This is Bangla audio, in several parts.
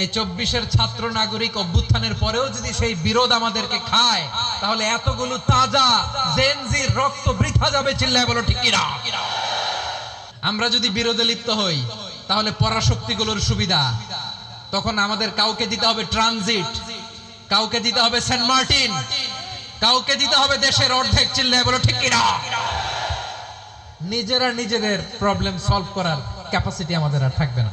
এই চব্বিশের ছাত্র নাগরিক অভ্যুত্থানের পরেও যদি সেই বিরোধ আমাদেরকে খায়, তাহলে এতগুলো তাজা জেনজির রক্ত বৃথা যাবে চিল্লায় বলো ঠিক কিনা? আমরা যদি বিরোধে লিপ্ত হই, তাহলে পরাশক্তিগুলোর সুবিধা। তখন আমাদের কাউকে দিতে হবে ট্রানজিট, কাউকে দিতে হবে সেন্ট মার্টিন, কাউকে দিতে হবে দেশের অর্ধেক চিল্লায় বলো ঠিক কিনা? নিজেরা নিজেদের প্রবলেম সলভ করার ক্যাপাসিটি আমাদের আর থাকবে না।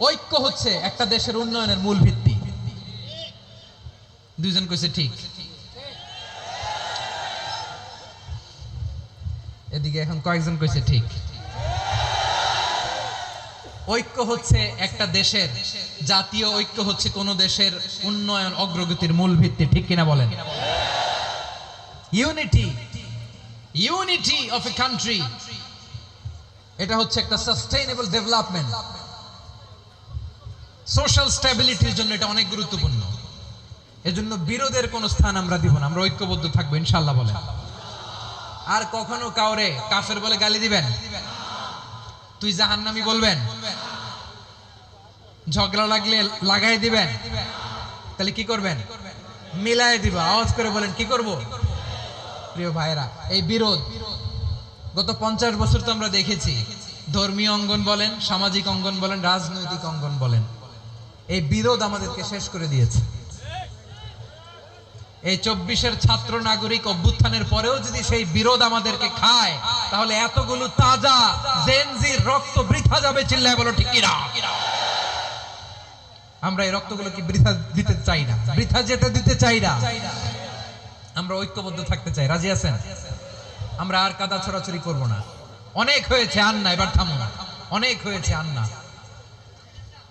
ঐক্য হচ্ছে একটা দেশের উন্নয়নের মূল ভিত্তি। দুইজন কইছে ঠিক। এদিকে এখন কয়েকজন কইছে ঠিক। ঐক্য হচ্ছে একটা দেশের, জাতীয় ঐক্য হচ্ছে কোন দেশের উন্নয়ন অগ্রগতির মূল ভিত্তি, ঠিক কিনা বলেন? Unity unity of a country. এটা হচ্ছে একটা সাস্টেইনেবল ডেভেলপমেন্ট। সোশ্যাল স্ট্যাবিলিটির জন্য এটা অনেক গুরুত্বপূর্ণ। এজন্য বিরোধের কোনো স্থান আমরা দিব না, আমরা ঐক্যবদ্ধ থাকব ইনশাল্লাহ বলে আর কখনো কাউরে কাফের বলে গালি দিবেন? তুই জাহান্নামি বলবেন? ঝগড়া লাগলে লাগাই দিবেন? তাহলে কি করবেন? মিলাই দিব, আওয়াজ করে বলেন, কি করব? প্রিয় ভাইরা এই বিরোধ গত পঞ্চাশ বছর তো আমরা দেখেছি। ধর্মীয় অঙ্গন বলেন, সামাজিক অঙ্গন বলেন, রাজনৈতিক অঙ্গন বলেন। এই বিরোধ আমাদেরকে শেষ করে দিয়েছে। এই চব্বিশের ছাত্র নাগরিক অভ্যুত্থানের পরেও যদি সেই বিরোধ আমাদেরকে খায়, তাহলে এতগুলো তাজা জেনজির রক্ত বৃথা যাবে চিল্লায় বলো ঠিক কিনা? আমরা এই রক্তগুলোকে বৃথা দিতে চাই না? বৃথা যেতে দিতে চাই না। আমরা ঐক্যবদ্ধ থাকতে চাই। রাজি আছেন? আমরা আর কাদা ছড়াছড়ি করব না। অনেক হয়েছে আন্না এবার থামো অনেক হয়েছে আন্না।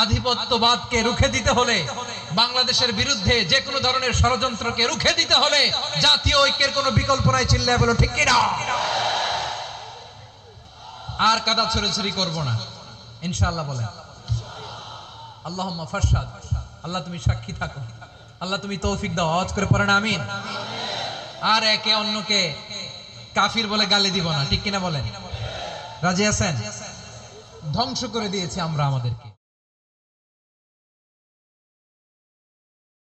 আধিপত্যবাদকে রুখে দিতে হলে, বাংলাদেশের বিরুদ্ধে যে কোনো ধরনের ষড়যন্ত্রকে রুখে দিতে হলে, জাতীয় ঐক্যের কোনো বিকল্প নাই চিল্লায় বলো, ঠিক কিনা? আর কাদা ছড়াছড়ি করব না। ইনশাআল্লাহ বলেন। আল্লাহ ফারসাদ আল্লাহ তুমি সাক্ষী থাকো। আল্লাহ তুমি তৌফিক দাও। আওয়াজ করে পড়েন আমিন? আর একে অন্যকে কাফির বলে গালি দিব না, ঠিক কিনা বলেন? রাজি আছেন? ধ্বংস করে দিয়েছি আমরা আমাদেরকে।